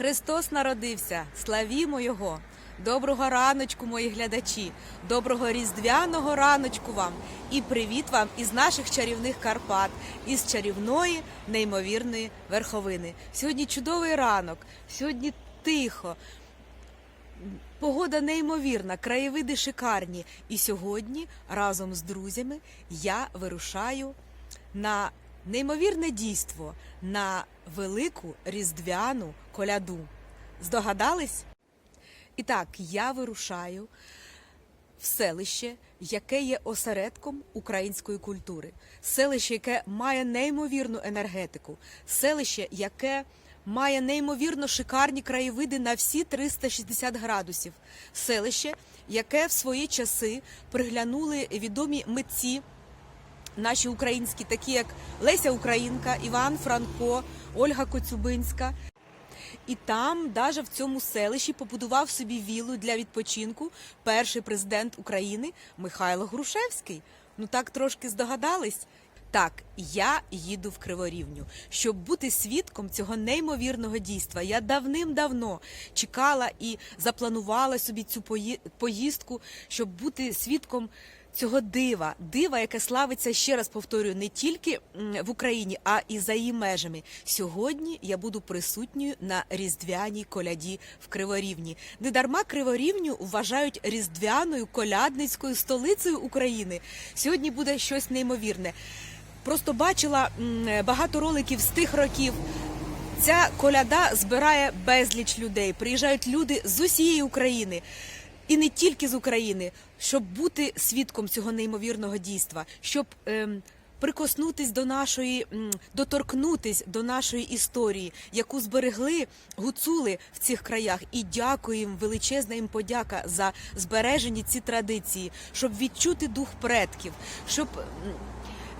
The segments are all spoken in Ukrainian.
Христос народився, славімо Його! Доброго раночку, мої глядачі, доброго різдвяного раночку вам і привіт вам із наших чарівних Карпат, із чарівної неймовірної верховини. Сьогодні чудовий ранок, сьогодні тихо. Погода неймовірна, краєвиди шикарні. І сьогодні разом з друзями я вирушаю на неймовірне дійство, на велику різдвяну коляду. Здогадались? І так, я вирушаю в селище, яке є осередком української культури, селище, яке має неймовірну енергетику, селище, яке має неймовірно шикарні краєвиди на всі 360 градусів, селище, яке в свої часи приглянули відомі митці. Наші українські, такі як Леся Українка, Іван Франко, Ольга Коцюбинська. І там, даже в цьому селищі, побудував собі віллу для відпочинку перший президент України Михайло Грушевський. Ну так трошки здогадались. Так, я їду в Криворівню, щоб бути свідком цього неймовірного дійства. Я давним-давно чекала і запланувала собі цю пої- поїздку, щоб бути свідком цього дива, дива, яке славиться ще раз повторюю, не тільки в Україні, а і за її межами. Сьогодні я буду присутньою на різдвяній коляді в Криворівні. Недарма Криворівню вважають різдвяною колядницькою столицею України. Сьогодні буде щось неймовірне. Просто бачила багато роликів з тих років. Ця коляда збирає безліч людей. Приїжджають люди з усієї України. І не тільки з України, щоб бути свідком цього неймовірного дійства, щоб ем, прикоснутись до нашої, м, доторкнутись до нашої історії, яку зберегли гуцули в цих краях. І дякую їм, величезна їм подяка за збережені ці традиції, щоб відчути дух предків, щоб м,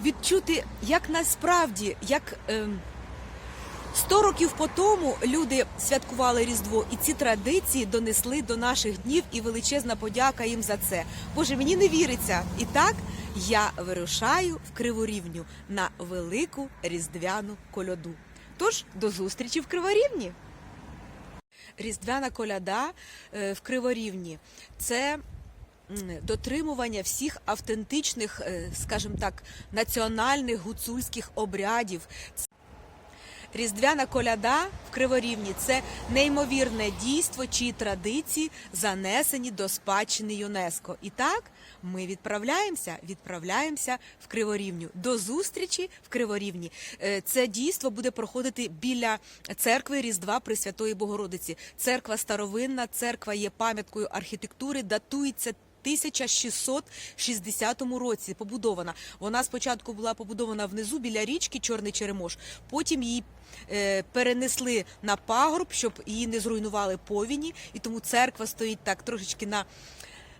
відчути, як насправді, як. Ем, Сто років по тому люди святкували Різдво, і ці традиції донесли до наших днів, і величезна подяка їм за це. Боже, мені не віриться. І так я вирушаю в Криворівню на велику різдвяну коляду. Тож до зустрічі в Криворівні. Різдвяна коляда е, в Криворівні це дотримування всіх автентичних, е, скажімо так, національних гуцульських обрядів. Різдвяна коляда в Криворівні це неймовірне дійство, чиї традиції занесені до спадщини ЮНЕСКО. І так ми відправляємося, відправляємося в Криворівню. До зустрічі в Криворівні. Е, Це дійство буде проходити біля церкви Різдва Пресвятої Богородиці. Церква старовинна, церква є пам'яткою архітектури, датується. 1660 році побудована. Вона спочатку була побудована внизу біля річки Чорний Черемош. Потім її е, перенесли на пагорб, щоб її не зруйнували повіні. І тому церква стоїть так трошечки на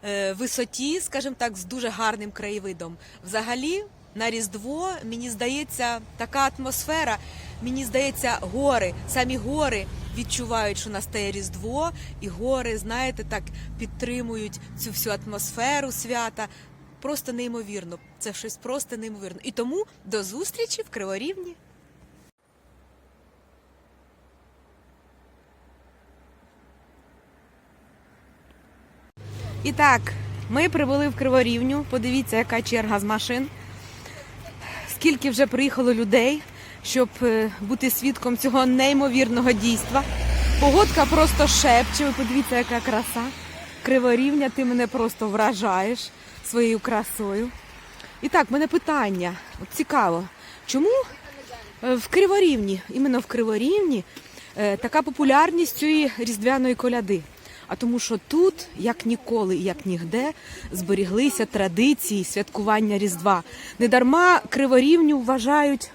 е, висоті, скажімо так, з дуже гарним краєвидом. Взагалі, на Різдво, мені здається, така атмосфера. Мені здається, гори, самі гори відчувають, що настає Різдво, і гори, знаєте, так підтримують цю всю атмосферу свята. Просто неймовірно. Це щось просто неймовірно. І тому до зустрічі в Криворівні. І так, ми прибули в Криворівню. Подивіться, яка черга з машин. Скільки вже приїхало людей, щоб е, бути свідком цього неймовірного дійства. Погодка просто шепче. Ви подивіться, яка краса. Криворівня, ти мене просто вражаєш своєю красою. І так, мене питання. От цікаво, чому е, в Криворівні, іменно в Криворівні, е, така популярність цієї різдвяної коляди? А тому, що тут, як ніколи, і як нігде, зберіглися традиції святкування Різдва. Недарма Криворівню вважають.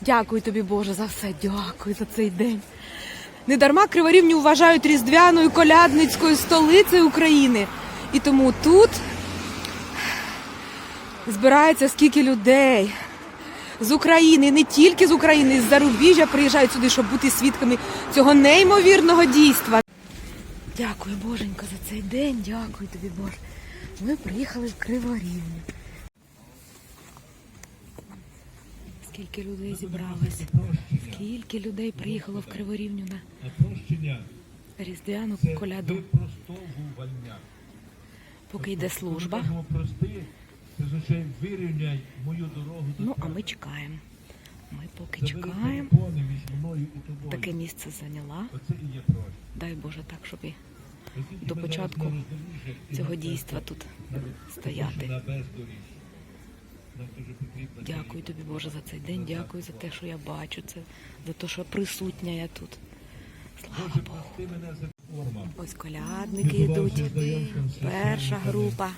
Дякую тобі, Боже, за все. Дякую за цей день. Недарма Криворівню вважають різдвяною колядницькою столицею України. І тому тут збирається скільки людей з України, не тільки з України, з зарубіжжя приїжджають сюди, щоб бути свідками цього неймовірного дійства. Дякую, Боженько, за цей день. Дякую тобі, Боже. Ми приїхали в Криворівню. Скільки людей зібралось, Скільки людей приїхало в Криворівню на різдвяну коляду, поки йде служба. Ну, а ми чекаємо. Ми поки чекаємо. Таке місце зайняла. Дай Боже так, щоб і до початку цього дійства тут стояти. на бездоріжжі. Нам дуже потрібно. Дякую тобі, Боже, за цей день. Дякую за те, що я бачу це, за те, що присутня я тут. Слава Богу. Ось колядники йдуть. Перша група.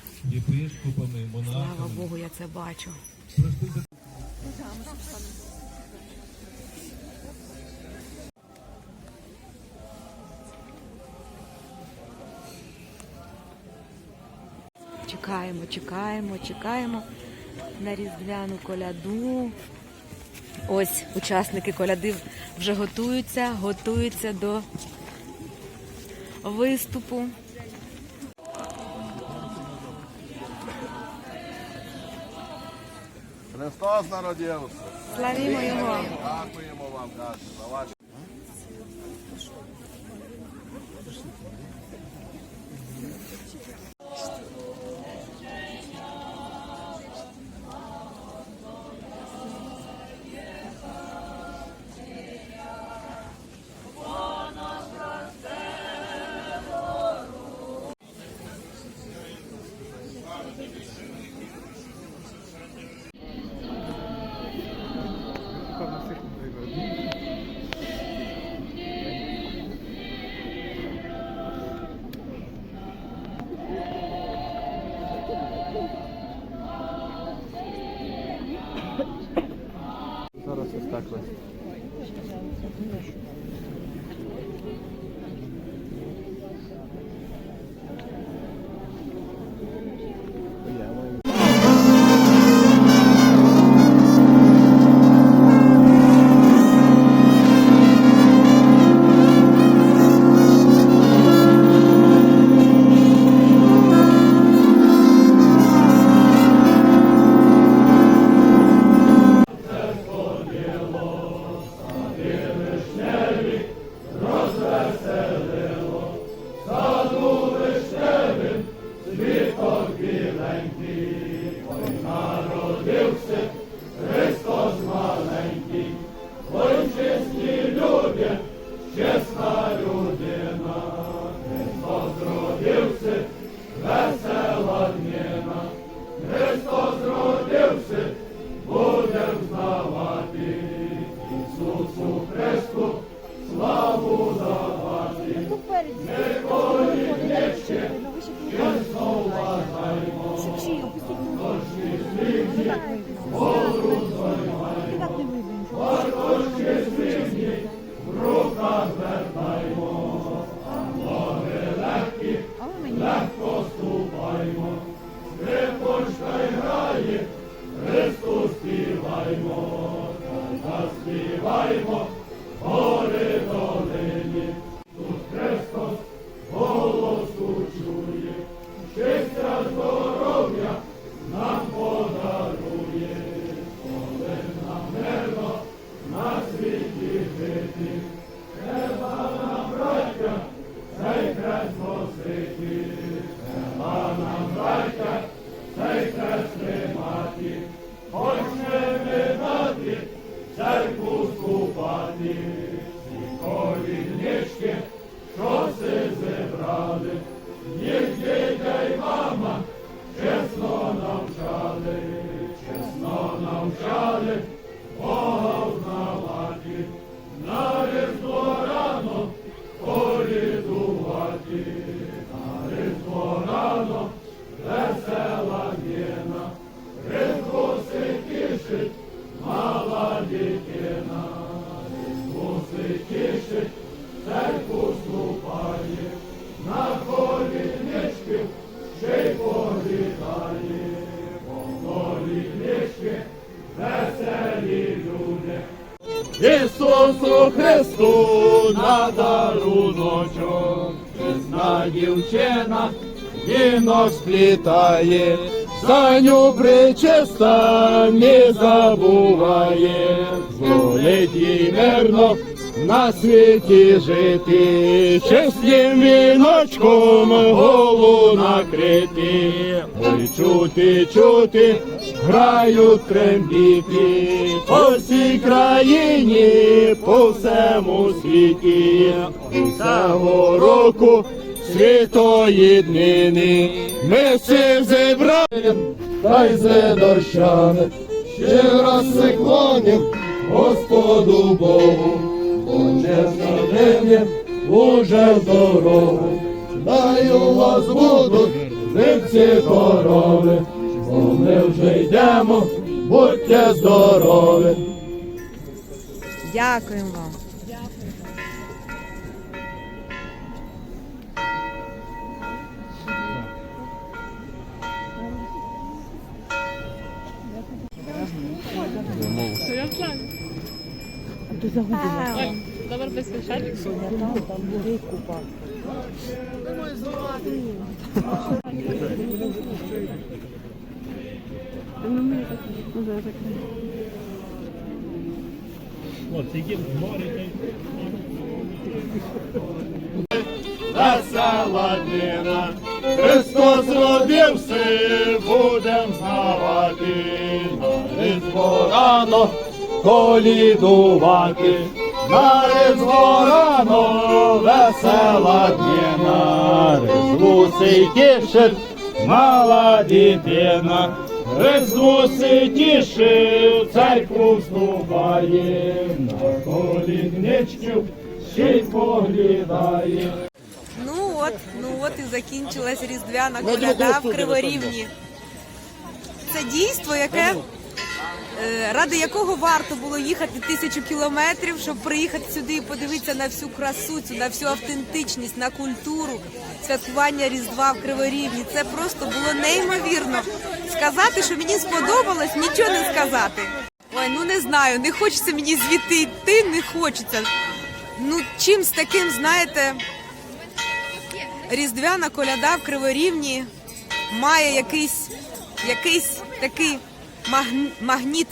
Слава Богу, я це бачу. Чекаємо, чекаємо, чекаємо на різдвяну коляду. Ось учасники коляди вже готуються, готуються до виступу. Христос народився. Славімо його! Дякуємо вам, каже, за ваші. English. Христу, славу за вас. You. Дівчина, вінок сплітає, Саню причиста не забуває, зволить їй мирно на світі жити, чесним віночком голову накрити, ой чути, чути, грають трембіти, по всій країні, по всьому світі, цього року святої днини, ми всі зібрали, та й зедорщани, ще раз се Господу Богу, бо чесно нині уже здоровий, дай у вас будуть вівці корови, бо ми вже йдемо, будьте здорові. Дякуємо вам. Добре, без вишень. весела днина, Христос родився, будем знавати, на різдво рано колідувати, на різдво рано весела днина, різдву сей тішить мала дитина, різдву сей тішить, церкву вступає, на колідничків ще й поглядає. Ну от, ну от і закінчилась різдвяна коляда в Криворівні. Це дійство, яке ради якого варто було їхати тисячу кілометрів, щоб приїхати сюди і подивитися на всю красу, на всю автентичність, на культуру святкування Різдва в Криворівні. Це просто було неймовірно. Сказати, що мені сподобалось, нічого не сказати. Ой, ну не знаю, не хочеться мені звідти йти, не хочеться. Ну, чимсь таким, знаєте, різдвяна коляда в Криворівні має якийсь, якийсь такий магніт,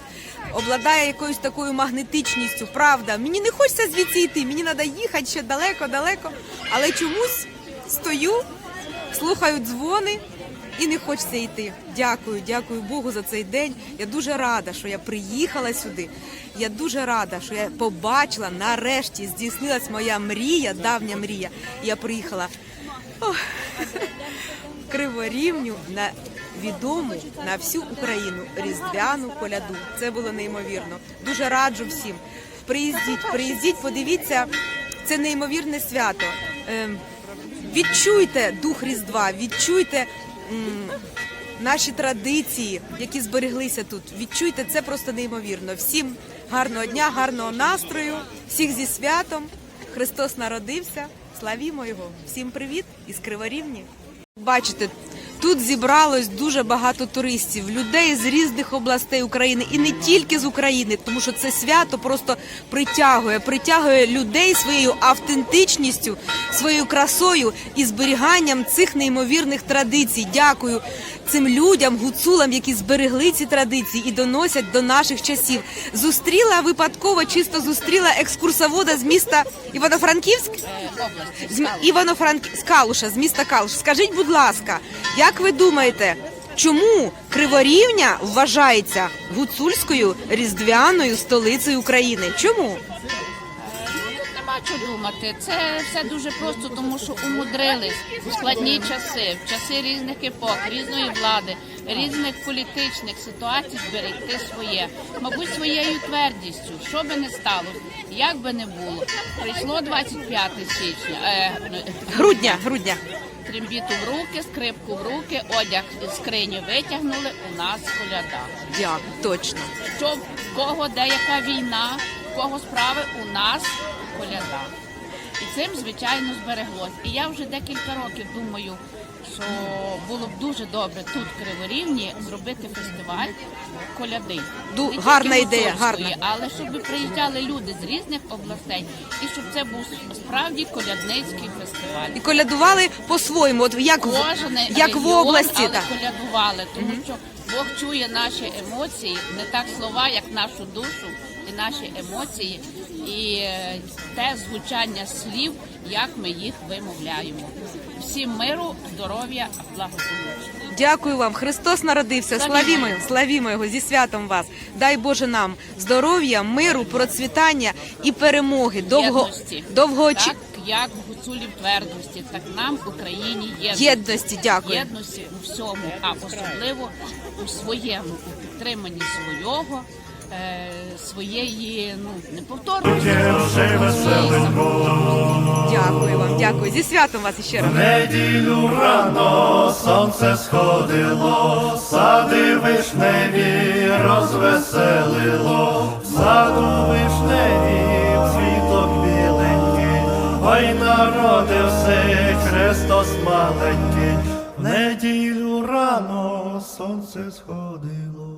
обладає якоюсь такою магнетичністю. Правда, мені не хочеться звідси йти, мені треба їхати ще далеко-далеко, але чомусь стою, слухаю дзвони. І не хочеться йти. Дякую, дякую Богу за цей день. Я дуже рада, що я приїхала сюди. Я дуже рада, що я побачила нарешті здійснилась моя мрія, давня мрія. Я приїхала в Криворівню на відому на всю Україну різдвяну коляду. Це було неймовірно. Дуже раджу всім. Приїздіть, приїздіть, подивіться, це неймовірне свято. Ем, Відчуйте дух Різдва, відчуйте наші традиції, які збереглися тут. Відчуйте це просто неймовірно. Всім гарного дня, гарного настрою, всіх зі святом. Христос народився. Славімо його! Всім привіт із Криворівні. Бачите, тут зібралось дуже багато туристів, людей з різних областей України і не тільки з України, тому що це свято просто притягує, притягує людей своєю автентичністю, своєю красою і зберіганням цих неймовірних традицій. Дякую цим людям, гуцулам, які зберегли ці традиції і доносять до наших часів. Зустріла випадково, чисто зустріла екскурсовода з міста Івано-Франківськ. З Івано-Франк з Калуша, з міста Калуш. Скажіть, будь ласка, як ви думаєте, чому Криворівня вважається гуцульською різдвяною столицею України? Чому? Чого думати. Це все дуже просто, тому що умудрились у складні часи, в часи різних епох, різної влади, різних політичних ситуацій зберегти своє. Мабуть, своєю твердістю, що би не сталося, як би не було. Прийшло 25 січня. Е, Грудня, грудня. трембіту в руки, скрипку в руки, одяг з скриню витягнули. У нас коляда. Дякую, точно. Що в кого де яка війна, кого справи у нас коляда. І цим, звичайно, збереглось. І я вже декілька років думаю, що було б дуже добре тут в Криворівні зробити фестиваль коляди. Ду- тільки гарна ідея, гарна. Але щоб приїжджали люди з різних областей і щоб це був справді колядницький фестиваль. І колядували по-своєму, от як, в- Кожен як в області. але Так. колядували, тому що Бог чує наші емоції, не так слова, як нашу душу, наші емоції, і е, те звучання слів, як ми їх вимовляємо. Всім миру, здоров'я, благополуччя. Дякую вам. Христос народився. Славімо Славімо, Його. зі святом вас. Дай Боже нам здоров'я, миру, процвітання і перемоги. Довго довго Так, як гуцулів твердості, так нам в Україні єдності. єдності. Дякую. єдності у всьому, а особливо у своєму, у підтриманні свого, своєї ну неповторності. Дякую вам. Дякую. Зі святом вас іще раз. Неділю рано сонце сходило, сади вишневі розвеселило, саду вишневі цвіток біленький, ой народився Христос маленький, В неділю рано сонце сходило.